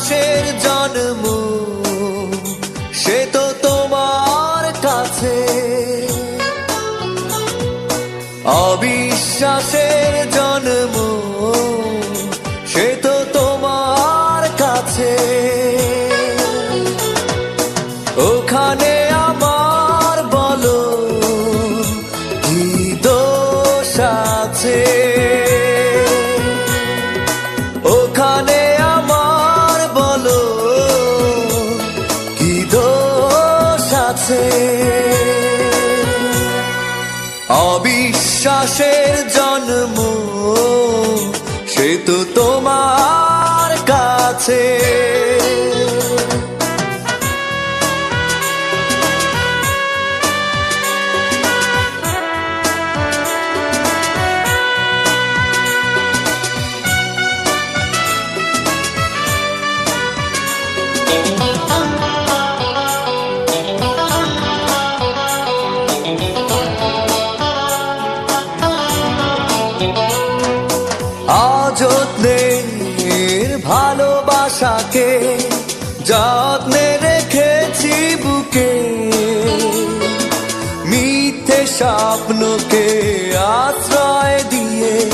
আকাশের জন্ম, সে তো তোমার কাছে। অবিশ্বাসের জন্ম, সে তো তোমার কাছে। ওখানে আমার বলো, কি দোষ আছে? অবিশ্বাসের জন্ম সে তো তোমার কাছে। অযত্নের ভালোবাসাকে যত্নে রেখেছি বুকে। মিথ্যে স্বপ্নকে আশ্রয় দিয়ে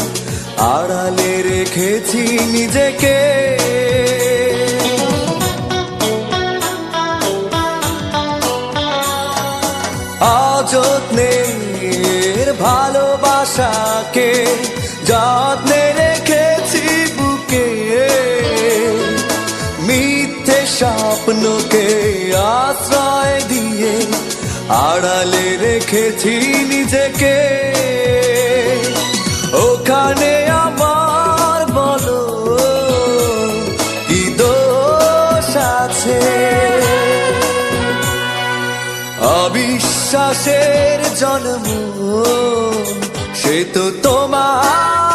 আড়ালে রেখেছি নিজেকে। অযত্নের ভালোবাসাকে যত্নে রেখেছি বুকে। মিথ্যে স্বপ্নকে আশ্রয় দিয়ে আড়ালে রেখেছি নিজেকে। ওখানে আমার বলো, কি দোষ আছে? অবিশ্বাসের জন্ম সে তো তোমার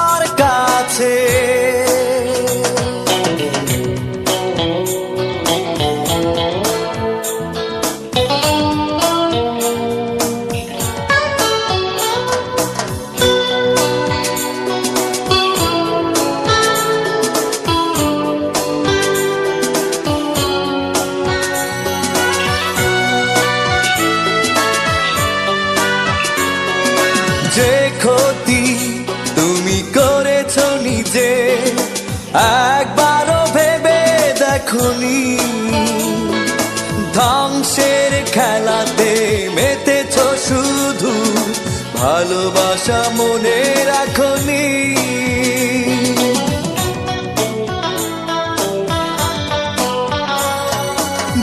ক্ষতি তুমি করেছ নিজে। একবারও ভেবে দেখনি। ধ্বংসের খেলাতে মেতেছ শুধু। ভালোবাসা মনে রাখনি।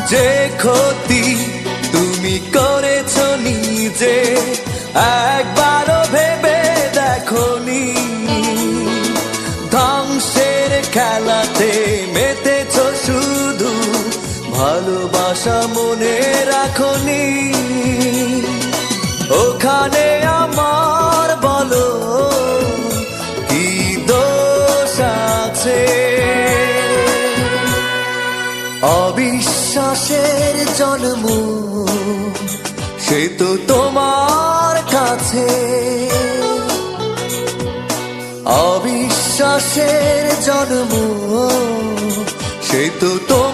যে ক্ষতি তুমি করেছ নিজে ভালোবাসা মনে রাখনি। ওখানে আমার বলো, কি দোষ আছে? অবিশ্বাসের জন্ম, সে তো তোমার কাছে। অবিশ্বাসের জন্ম, সে তো তোমার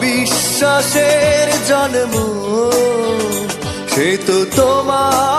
অবিশ্বাসের জন্ম। সে তো তোমার